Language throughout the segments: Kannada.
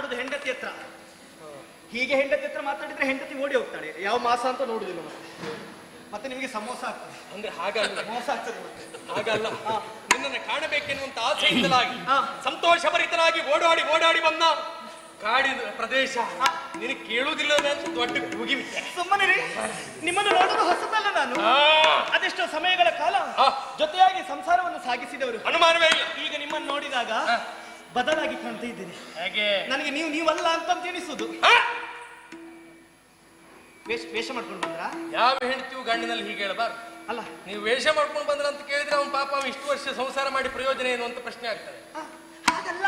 ಮಾತಾಡುದು ಹೆಂಡತಿ ಹತ್ರ. ಹೀಗೆ ಹೆಂಡತಿ ಹತ್ರ ಮಾತಾಡಿದ್ರೆ ಹೆಂಡತಿ ಓಡಿ ಹೋಗ್ತಾಳೆ. ಯಾವ ಮಾಸ ಅಂತ ನೋಡುದಿಲ್ಲ ಮತ್ತೆ. ಮತ್ತೆ ನಿಮಗೆ ಸಮೋಸ ಆಗ್ತದೆ. ಅಂದ್ರೆ ಹಾಗಲ್ಲ. ಮೋಸ ಆಗ್ತದೆ ಹಾಗಲ್ಲ. ನಿನ್ನನ್ನು ಕಾಣಬೇಕೆನ್ನುವಂತ ಆಸೆಯಿಂದಲಾಗಿ. ಸಂತೋಷಭರಿತನಾಗಿ ಓಡಾಡಿ ಓಡಾಡಿ ಬಂದ ಕಾಡಿದ ಪ್ರದೇಶ. ನಿನಗೆ ಕೇಳುವುದಿಲ್ಲ ಅಂತ ದೊಡ್ಡ ಸುಮ್ಮನೆ ರೀ ನಿಮ್ಮನ್ನು ನೋಡಲು ಹೊಸತಲ್ಲ ನಾನು. ಅದೆಷ್ಟೋ ಸಮಯಗಳ ಕಾಲ ಜೊತೆಯಾಗಿ ಸಂಸಾರವನ್ನು ಸಾಗಿಸಿದವರು. ಅನುಮಾನವೇ ಇಲ್ಲ. ಈಗ ನಿಮ್ಮನ್ನು ನೋಡಿದಾಗ ಬದಲಾಗಿ ಕಾಣ್ತಾ ಇದ್ದೇನೆ. ಹಾಗೆ? ನನಗೆ ನೀವು ನೀವಲ್ಲ ಅಂತ ಎನಿಸುದು? ವೇಷ ವೇಷ ಮಾಡ್ಕೊಂಡು ಬಂದ್ರ? ಯಾವ ಹೆಂಡತಿಯು ಗಂಡಿನಲ್ಲಿ ಹೀಗೆ ಹೇಳಬಾರ್ದು. ಅಲ್ಲ. ನೀವು ವೇಷ ಮಾಡ್ಕೊಂಡು ಬಂದ್ರ ಅಂತ ಕೇಳಿದ್ರೆ ಅವನ ಪಾಪ ಅವ ಇಷ್ಟು ವರ್ಷ ಸಂಸಾರ ಮಾಡಿ ಪ್ರಯೋಜನ ಏನು ಅಂತ ಪ್ರಶ್ನೆ ಆಗ್ತದೆ. ಹಾಗಲ್ಲ.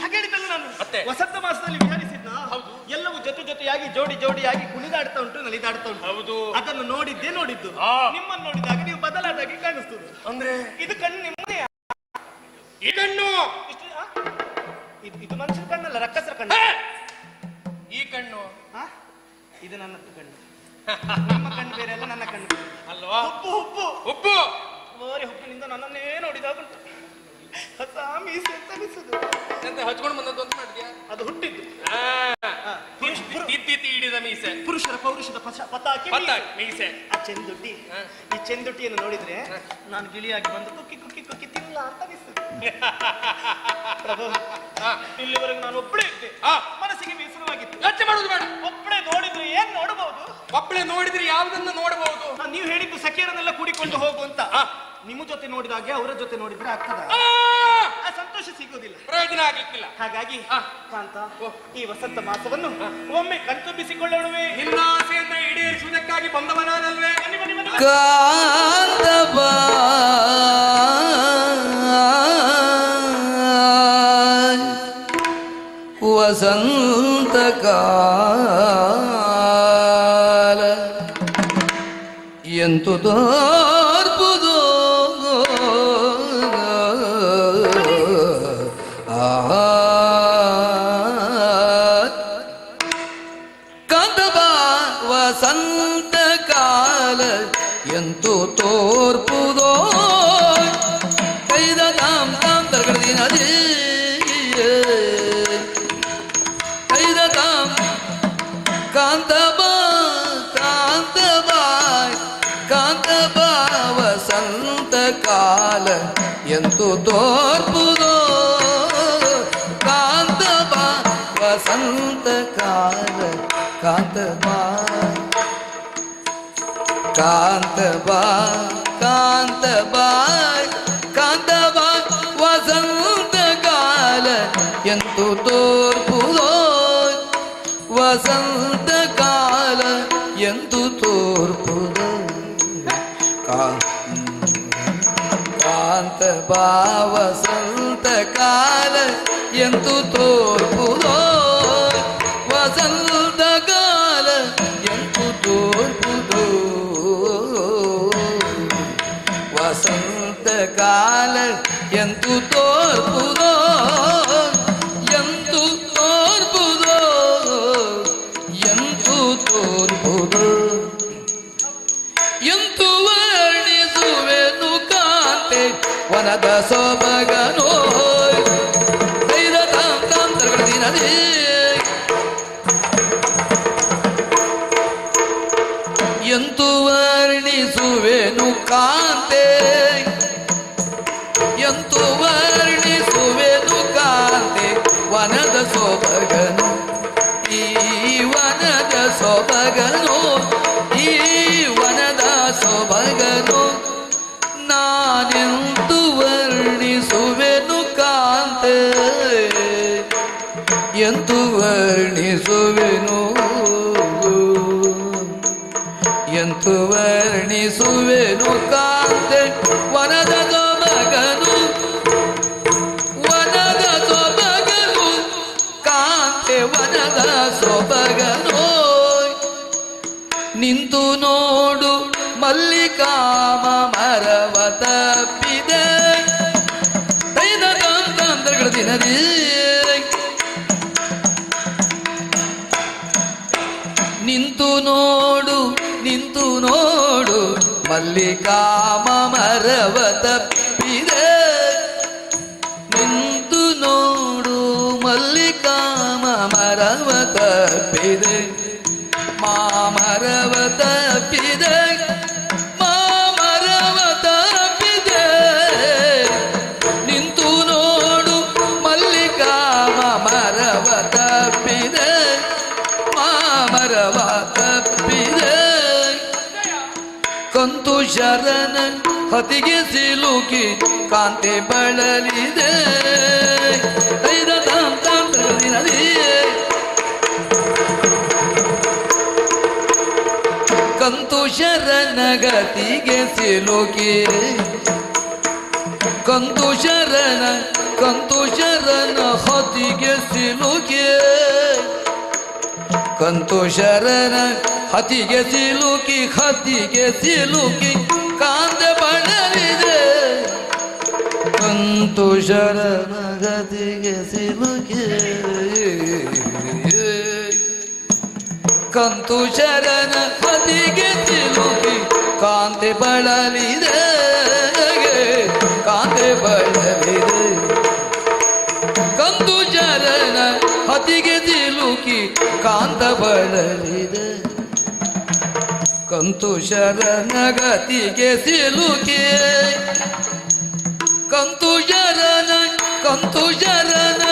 ಹಾಗೆ ಹೇಳಿದ್ದಲ್ಲ ನಾನು. ಮತ್ತೆ? ವಸಂತ ಮಾಸದಲ್ಲಿ ವಿಚಾರಿಸಿದ್ನ? ಹೌದು. ಎಲ್ಲವೂ ಜೊತೆ ಜೊತೆಯಾಗಿ ಜೋಡಿ ಜೋಡಿಯಾಗಿ ಕುಣಿದಾಡ್ತಾ ಉಂಟು ನಲಿದಾಡ್ತಾ ಉಂಟು. ಹೌದು. ಅದನ್ನು ನೋಡಿದ್ದೇ ನೋಡಿದ್ದು. ನಿಮ್ಮನ್ನು ನೋಡಿದಾಗ ನೀವು ಬದಲಾದಾಗಿ ಕಾಣಿಸ್ತದೆ ಅಂದ್ರೆ? ಇದು ಕಣ್ಣು ನಿಮ್ಮದೇ. ಇದನ್ನು? ಇಷ್ಟು? ಇದು ಇದು ಮನುಷ್ಯನ ಕಣ್ಣಲ್ಲ ರಕ್ಕಸರ ಕಣ್ಣು. ಈ ಕಣ್ಣು. ಆ? ಇದು ನನ್ನ ಕಣ್ಣು. ನಮ್ಮ ಕಣ್ಣು ಬೇರೆ ಅಲ್ಲ ನನ್ನ ಕಣ್ಣು ಬೇರೆ. ಅಲ್ವಾ? ಉಪ್ಪು ಉಪ್ಪು. ಉಪ್ಪು! ಓರಿ ಹುಪ್ಪಿನಿಂದ ನನ್ನನ್ನೇ ನೋಡಿದಾಗುಂಟು ಹೊಸ ಮೀಸೆ ಅಂತ ಅನಿಸುದು. ಎಂತ ಹಚ್ಕೊಂಡು ಬಂದದ್ದು ಅಂತ ಮಾಡಿದ್ಯಾ ಅದು ಹುಟ್ಟಿದ್ದು. ಆ, ಆ, ಪುರುಷ- ಪುರು- ಹಿಡಿದ ಮೀಸೆ. ಪುರುಷರ ಪೌರುಷದ ಪಶ- ಪತಾಕೆ ಮೀಸೆ. ಮೀಸೆ. ಆ ಚೆಂದುಟ್ಟಿ. ಹ. ಈ ಚೆಂದುಟ್ಟಿಯನ್ನು ನೋಡಿದ್ರೆ ನಾನು ಗಿಳಿಯಾಗಿ ಬಂದು ಕುಕ್ಕಿ ಕುಕ್ಕಿ ಕುಕ್ಕಿ ತಿನ್ನಲ್ಲ ಅಂತ ಅನಿಸ್ತದೆ ಪ್ರಭು ಇಲ್ಲಿವರೆಗೂ ನಾನು ಒಬ್ಬಳೇ ಇದ್ದೆ. ಆ. ಮನಸ್ಸಿಗೆ ಬೇಸರವಾಗಿತ್ತು. ಯೋಚನೆ ಮಾಡುದು ಬೇಡ. ಒಬ್ಬಳೇ ನೋಡಿದ್ರೆ ಏನ್ ನೋಡಬಹುದು ಒಬ್ಬಳೆ ನೋಡಿದ್ರೆ ಯಾವ್ದನ್ನ ನೋಡಬಹುದು ನೀವು ಹೇಳಿದ್ದು ಸಖಿಯರನ್ನೆಲ್ಲ ಕೂಡಿಕೊಂಡು ಹೋಗು ಅಂತ. ನಿಮ್ಮ ಜೊತೆ ನೋಡಿದಾಗೆ ಅವರ ಜೊತೆ ನೋಡಿದ್ರೆ ಆಗ್ತದ? ಆ, ಸಂತೋಷ ಸಿಗೋದಿಲ್ಲ. ಪ್ರಯೋಜನ ಆಗ್ಲಿಕ್ಕಿಲ್ಲ. ಹಾಗಾಗಿ. ಕಾಂತ ಈ ವಸಂತ ಮಾಸವನ್ನು ಒಮ್ಮೆ ಕಣ್ತುಂಬಿಸಿಕೊಳ್ಳೋಣವೇ. ನಿನ್ನ ಆಸೆಯನ್ನ ಈಡೇರಿಸುವುದಕ್ಕಾಗಿ ಬಂದವನಾದಲ್ವೇ? ಬನ್ನಿ ಬನ್ನಿ ಬನ್ನಿ ಕಾಂತಬ ವಸಂತ ಕಾಲ ಎಂತು ಎಂತು ತೋರ್ಪುದೋ? ಕಾಂತಬ ವಸಂತ ಕಾಲ ಕಾಂತಬ ಕಾಂತಬ ಕಾಂತಬ ಕಾಂತಬ ವಸಂತ ಕಾಲ ಎಂತು ತೋರ್ಪುದೋ ಕಾಲ ಎಂದು ತೋರ್ಪುದೋ? ಎಂದು ತೋರ್ಪುದೋ? ಎಂದು ತೋರ್ಪುದೋ? ಎಂತು ವರ್ಣಿಸುವೆನು ಕಾಂತೆ? ವನದ ಸೊಬಗನೋ ಎಂತು ವರ್ಣಿಸುವೆನು. ಎಂದು ವರ್ಣಿಸುವೆನು ಕಾಂತೆ ವನದ ಸೊಬಗನು ವನದ ಸೊಬಗನು ಕಾಂತೆ, ವನದ ಸೊಬಗನು ನಿಂತು ನೋಡು ಮಲ್ಲಿಕಾಮ ಮಲ್ಲಿಕಾಮ ಮರವ ತಪ್ಪಿದೆ ನಿಂತು ನೋಡು ಮಲ್ಲಿಕಾಮ ಮಾಮರವ ತಪ್ಪಿದೆ ಮಾಮರವ ಶರಣ ಹತಿಗೆ ಸಿಲುಕಿ ಕಾಂತೆ ಬಳಲಿದೆ. ಐದ ತಾಂ ತಾಂ. ಕಂತು ಶರಣ ಗತಿಗೆ ಸಿಲುಕಿ. ಕಂತು ಶರಣ ಕಂತು ಶರಣ ಹೊತ್ತಿಗೆ ಸಿಲುಕಿ. ಕಂತು ಶರಣ, ಹತಿಗೆ ಸಿಲುಕಿ ಹತಿಗೆ ಸಿಲುಕಿ ಕಾಂತ ಬಳಲಿದೆ ಕಂತು ಶರಣ, ಗತಿಗೆ ಸಿಲುಕಿ. ಕಂತು ಶರಣ, ಹತಿಗೆ ಸಿಲುಕಿ, ಕಾಂತೆ ಬಳಲಿದೆ ಕಾಂತೆ ಬಳಲಿದೆ ಕಂತು ಶರಣ, ಹತಿಗೆ ಸಿಲುಕಿ ಕಾಂತ ಬಳಲಿದೆ. ಕಂತು ಶರಣಗತಿಗೆ ಸಿಲುಕೆ. ಕಂತು ಶರಣ ಕಂತು ಶರಣ,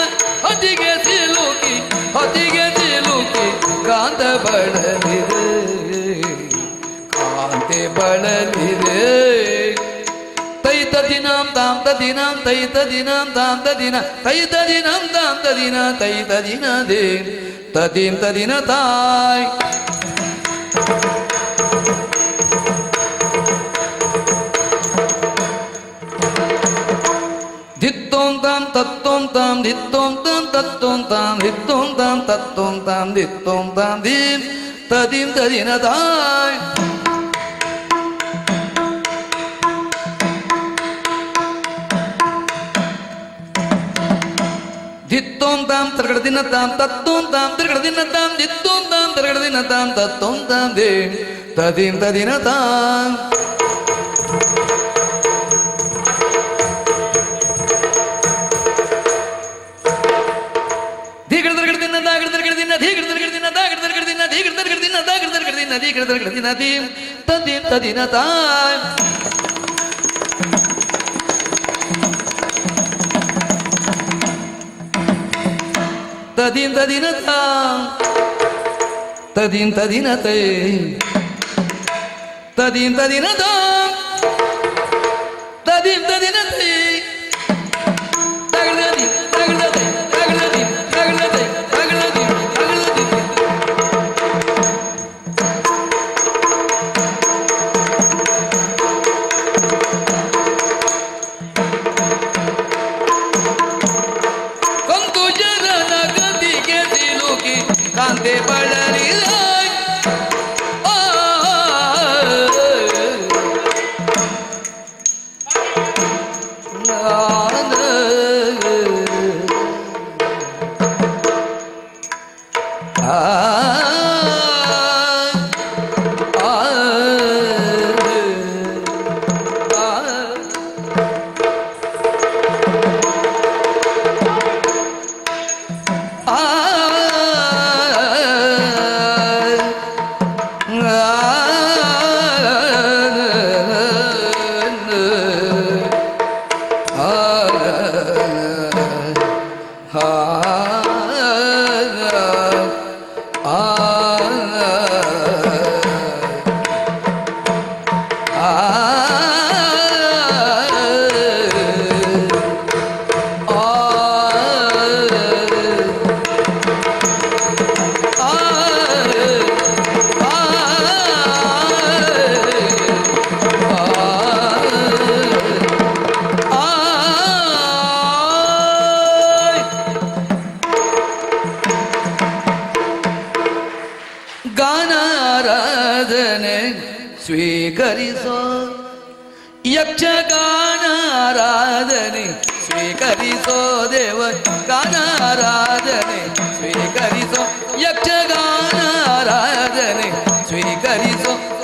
ಹದಿಗೆ ಸಿಲುಕಿ ಅತಿಗೆ ಸಿಲುಕಿ, ಕಾಂತ ಬಳಲಿದೆ. ಕಾಂತೆ ಬಳಲಿದೆ. ತೈತ ದಿನಾಂ ತಾಂತ ದಿನಾಂ, ತೈತ ದಿನಾಂ ತಾಂತ ದಿನ, ತೈತ ದಿನಾಂ ತಾಂತ ತದಿನ ತೈತ ದಿನ ದೇ ತದಿಂ ತದಿನ ತಾಯ್ ದಿತ್ತೋಂ ತಾಂ ತತ್ತೋಂ ತಾಂ ದಿತ್ತೋಂ ತಾಂ ತತ್ತೋಂ ತಾಂ ದಿತ್ತೋಂ ತಾಂ ತತ್ತು ತಾಂ ತತ್ತೋಂ ತಾಂ ತರಗಡದಿನ ತಾಂ ದಿತ್ತೋಂ ತಾಂ ತರಗಡದಿನ ತಾಂ ತತ್ತು ತಾಂ ದೇ ತದಿನ ತದಿನ ತಾಂ ತಾಂ ತದಿಂ ತದಿನ ತಾಂ ತದಿಂ ತದಿನ ತೈ ತದಿಂ ತದಿನ ತಾಂ ತದಿಂ ತದಿನ ತೈ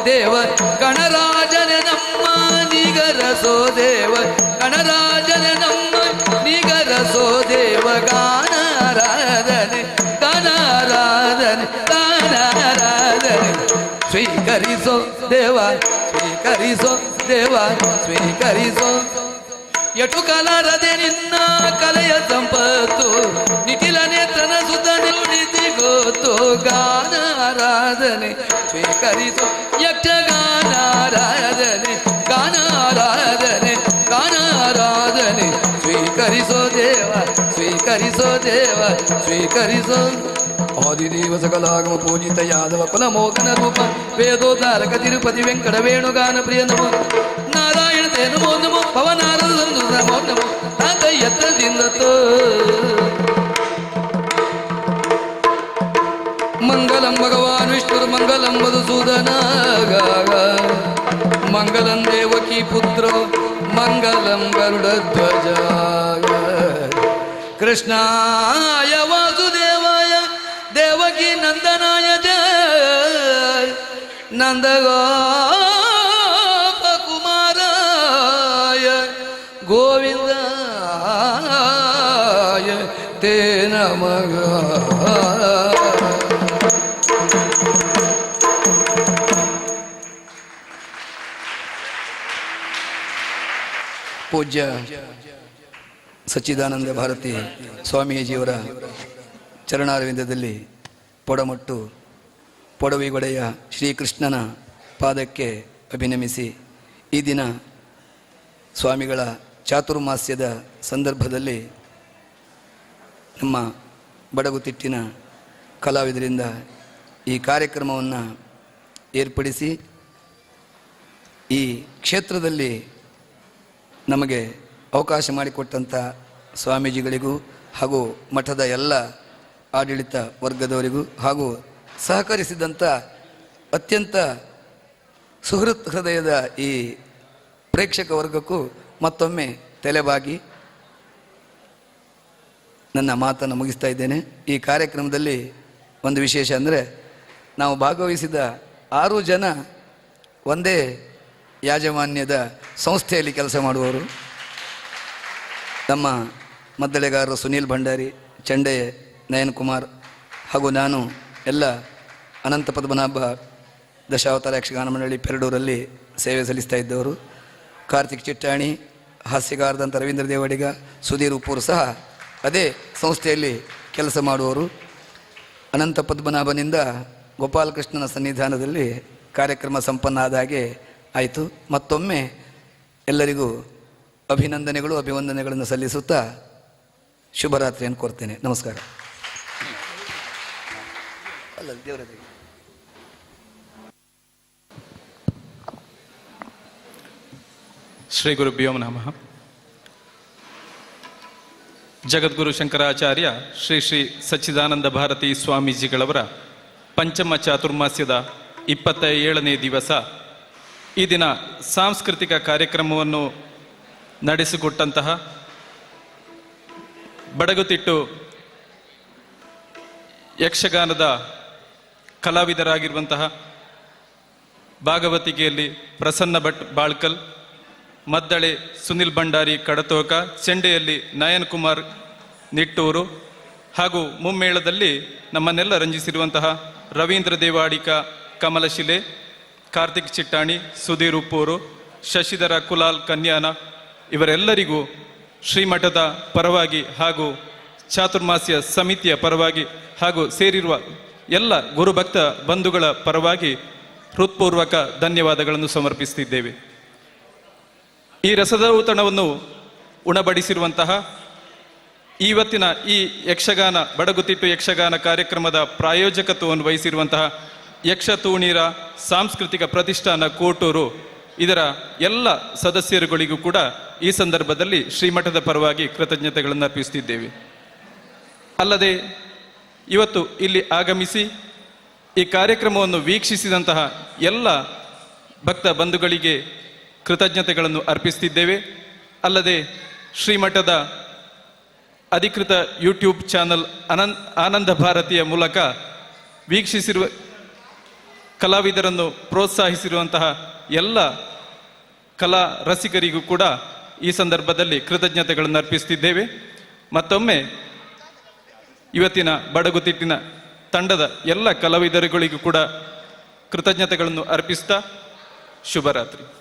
ದೇವ ಗಣರಾಜನ ನಮ್ಮ ನಿಗರಸೋ ದೇವ ಗಣರಾಜನ ನಮ್ಮ ನಿಗರಸೋ ದೇವ ಗಾನಾರಾಧನೆ ಗಾನ ಗಾನಾರಾಧನೆ ಗಾನಾರಾಧನೆ ಸ್ವೀಕರಿಸೋ ದೇವ ಸ್ವೀಕರಿಸೋ ದೇವ ಸ್ವೀಕರಿಸೋ ಎಟು ಕಲಾರದೆ ನಿನ್ನ ಕಲೆಯ ಸಂಪತ್ತು ನಿಖಿಲ ನೇತ್ರನ ಸುತ ನುಡಿದಿ ಗೊತ್ತು ಗಾನ ಆರಾಧನೆ ಸ್ವೀಕರಿಸು ಯಕ್ಷಗಾನ ಆರಾಧನೆ ಗಾನ ಆರಾಧನೆ ಗಾನ ಆರಾಧನೆ ಸ್ವೀಕರಿಸೋ ದೇವ ಸ್ವೀಕರಿಸೋ ದೇವ ಸ್ವೀಕರಿಸೋ ಆದಿದೇವ ಸಕಲಾಗಮ ಪೂಜಿತ ಯಾದವ ಕುಲ ಮೋಕನ ರೂಪ ವೇದೋದ್ಧಾರಕ ತಿರುಪತಿ ವೆಂಕಟ ವೇಣುಗಾನ ಪ್ರಿಯ ನಮೋ ನಾರಾಯಣ ತೇ ನಮೋ ನಮೋ ಪವನಾರದ ನಮೋ ನಮೋ ತಾತ ಎತ್ತದಿಂದ ತೋ ಮಂಗಲಂ ಭಗವಾನ್ ವಿಷ್ಣುರ್ ಮಂಗಲಂ ದೇವಕಿ ಪುತ್ರ ಮಂಗಲಂ ಗರುಡಧ್ವಜ ಕೃಷ್ಣಾಯ ವಾಸುದೇವಾಯ ದೇವಕಿ ನಂದನಾಯ ಜಯ. ಪೂಜ್ಯ ಸಚ್ಚಿದಾನಂದ ಭಾರತಿ ಸ್ವಾಮೀಜಿಯವರ ಚರಣಾರವಿಂದದಲ್ಲಿ ಪೊಡಮಟ್ಟು ಪೊಡವಿಗೊಡೆಯ ಶ್ರೀಕೃಷ್ಣನ ಪಾದಕ್ಕೆ ಅಭಿನಮಿಸಿ ಈ ದಿನ ಸ್ವಾಮಿಗಳ ಚಾತುರ್ಮಾಸ್ಯದ ಸಂದರ್ಭದಲ್ಲಿ ನಮ್ಮ ಬಡಗುತಿಟ್ಟಿನ ಕಲಾವಿದರಿಂದ ಈ ಕಾರ್ಯಕ್ರಮವನ್ನು ಏರ್ಪಡಿಸಿ ಈ ಕ್ಷೇತ್ರದಲ್ಲಿ ನಮಗೆ ಅವಕಾಶ ಮಾಡಿಕೊಟ್ಟಂಥ ಸ್ವಾಮೀಜಿಗಳಿಗೂ ಹಾಗೂ ಮಠದ ಎಲ್ಲ ಆಡಳಿತ ವರ್ಗದವರಿಗೂ ಹಾಗೂ ಸಹಕರಿಸಿದಂಥ ಅತ್ಯಂತ ಸುಹೃತ್ ಹೃದಯದ ಈ ಪ್ರೇಕ್ಷಕ ವರ್ಗಕ್ಕೂ ಮತ್ತೊಮ್ಮೆ ತಲೆಬಾಗಿ ನನ್ನ ಮಾತನ್ನು ಮುಗಿಸ್ತಾ ಇದ್ದೇನೆ. ಈ ಕಾರ್ಯಕ್ರಮದಲ್ಲಿ ಒಂದು ವಿಶೇಷ ಅಂದರೆ ನಾವು ಭಾಗವಹಿಸಿದ ಆರು ಜನ ಒಂದೇ ಯಾಜಮಾನ್ಯದ ಸಂಸ್ಥೆಯಲ್ಲಿ ಕೆಲಸ ಮಾಡುವವರು. ನಮ್ಮ ಮದ್ದಳೆಗಾರರು ಸುನೀಲ್ ಭಂಡಾರಿ, ಚಂಡೆ ನಯನ್ ಕುಮಾರ್ ಹಾಗೂ ನಾನು ಎಲ್ಲ ಅನಂತ ಪದ್ಮನಾಭ ದಶಾವತಾರ ಯಕ್ಷಗಾನ ಮಂಡಳಿ ಪೆರಡೂರಲ್ಲಿ ಸೇವೆ ಸಲ್ಲಿಸ್ತಾ ಇದ್ದವರು. ಕಾರ್ತಿಕ್ ಚಿಟ್ಟಾಣಿ ಹಾಸ್ಯಗಾರದಂಥ ರವೀಂದ್ರ ದೇವಡಿಗ, ಸುಧೀರ್ ಉಪ್ಪೂರು ಸಹ ಅದೇ ಸಂಸ್ಥೆಯಲ್ಲಿ ಕೆಲಸ ಮಾಡುವವರು. ಅನಂತ ಪದ್ಮನಾಭನಿಂದ ಗೋಪಾಲಕೃಷ್ಣನ ಸನ್ನಿಧಾನದಲ್ಲಿ ಕಾರ್ಯಕ್ರಮ ಸಂಪನ್ನ ಆದ ಹಾಗೆ ಆಯಿತು. ಮತ್ತೊಮ್ಮೆ ಎಲ್ಲರಿಗೂ ಅಭಿನಂದನೆಗಳು, ಅಭಿವಂದನೆಗಳನ್ನು ಸಲ್ಲಿಸುತ್ತಾ ಶುಭರಾತ್ರಿಯನ್ನು ಕೋರ್ತೇನೆ. ನಮಸ್ಕಾರ. ಅಲ್ಲ, ದೇವರ ಶ್ರೀ ಗುರುಭ್ಯೋ ನಮಃ. ಜಗದ್ಗುರು ಶಂಕರಾಚಾರ್ಯ ಶ್ರೀ ಶ್ರೀ ಸಚ್ಚಿದಾನಂದ ಭಾರತಿ ಸ್ವಾಮೀಜಿಗಳವರ ಪಂಚಮ ಚಾತುರ್ಮಾಸ್ಯದ ಇಪ್ಪತ್ತ ಏಳನೇ ದಿವಸ ಈ ದಿನ ಸಾಂಸ್ಕೃತಿಕ ಕಾರ್ಯಕ್ರಮವನ್ನು ನಡೆಸಿಕೊಟ್ಟಂತಹ ಬಡಗುತಿಟ್ಟು ಯಕ್ಷಗಾನದ ಕಲಾವಿದರಾಗಿರುವಂತಹ ಭಾಗವತಿಕೆಯಲ್ಲಿ ಪ್ರಸನ್ನ ಭಟ್ ಬಾಳ್ಕಲ್, ಮದ್ದಳೆ ಸುನಿಲ್ ಭಂಡಾರಿ ಕಡತೋಕ, ಚೆಂಡೆಯಲ್ಲಿ ನಯನ್ ಕುಮಾರ್ ನಿಟ್ಟೂರು ಹಾಗೂ ಮುಮ್ಮೇಳದಲ್ಲಿ ನಮ್ಮನ್ನೆಲ್ಲ ರಂಜಿಸಿರುವಂತಹ ರವೀಂದ್ರ ದೇವಾಡಿಕ ಕಮಲಶಿಲೆ ಕಾರ್ತಿಕ್ ಚಿಟ್ಟಾಣಿ, ಸುಧೀರ್ ಉಪ್ಪೂರು, ಶಶಿಧರ ಕುಲಾಲ್ ಕನ್ಯಾನ ಇವರೆಲ್ಲರಿಗೂ ಶ್ರೀಮಠದ ಪರವಾಗಿ ಹಾಗೂ ಚಾತುರ್ಮಾಸ್ಯ ಸಮಿತಿಯ ಪರವಾಗಿ ಹಾಗೂ ಸೇರಿರುವ ಎಲ್ಲ ಗುರುಭಕ್ತ ಬಂಧುಗಳ ಪರವಾಗಿ ಹೃತ್ಪೂರ್ವಕ ಧನ್ಯವಾದಗಳನ್ನು ಸಮರ್ಪಿಸುತ್ತಿದ್ದೇವೆ. ಈ ರಸದೌತಣವನ್ನು ಉಣಬಡಿಸಿರುವಂತಹ ಇವತ್ತಿನ ಈ ಯಕ್ಷಗಾನ, ಬಡಗುತಿಟ್ಟು ಯಕ್ಷಗಾನ ಕಾರ್ಯಕ್ರಮದ ಪ್ರಾಯೋಜಕತ್ವವನ್ನು ವಹಿಸಿರುವಂತಹ ಯಕ್ಷತೂಣೀರ ಸಾಂಸ್ಕೃತಿಕ ಪ್ರತಿಷ್ಠಾನ ಕೋಟೂರು. ಇದರ ಎಲ್ಲ ಸದಸ್ಯರುಗಳಿಗೂ ಕೂಡ ಈ ಸಂದರ್ಭದಲ್ಲಿ ಶ್ರೀಮಠದ ಪರವಾಗಿ ಕೃತಜ್ಞತೆಗಳನ್ನು ಅರ್ಪಿಸುತ್ತಿದ್ದೇವೆ ಅಲ್ಲದೆ ಇವತ್ತು ಇಲ್ಲಿ ಆಗಮಿಸಿ ಈ ಕಾರ್ಯಕ್ರಮವನ್ನು ವೀಕ್ಷಿಸಿದಂತಹ ಎಲ್ಲ ಭಕ್ತ ಬಂಧುಗಳಿಗೆ ಕೃತಜ್ಞತೆಗಳನ್ನು ಅರ್ಪಿಸುತ್ತಿದ್ದೇವೆ ಅಲ್ಲದೆ ಶ್ರೀಮಠದ ಅಧಿಕೃತ ಯೂಟ್ಯೂಬ್ ಚಾನಲ್ ಅನನ್ ಆನಂದ ಭಾರತಿಯ ಮೂಲಕ ವೀಕ್ಷಿಸಿರುವ ಕಲಾವಿದರನ್ನು ಪ್ರೋತ್ಸಾಹಿಸಿರುವಂತಹ ಎಲ್ಲ ಕಲಾ ರಸಿಕರಿಗೂ ಕೂಡ ಈ ಸಂದರ್ಭದಲ್ಲಿ ಕೃತಜ್ಞತೆಗಳನ್ನು ಅರ್ಪಿಸುತ್ತಿದ್ದೇವೆ ಮತ್ತೊಮ್ಮೆ ಇವತ್ತಿನ ಬಡಗುತಿಟ್ಟಿನ ತಂಡದ ಎಲ್ಲ ಕಲಾವಿದರುಗಳಿಗೂ ಕೂಡ ಕೃತಜ್ಞತೆಗಳನ್ನು ಅರ್ಪಿಸ್ತಾ ಶುಭರಾತ್ರಿ.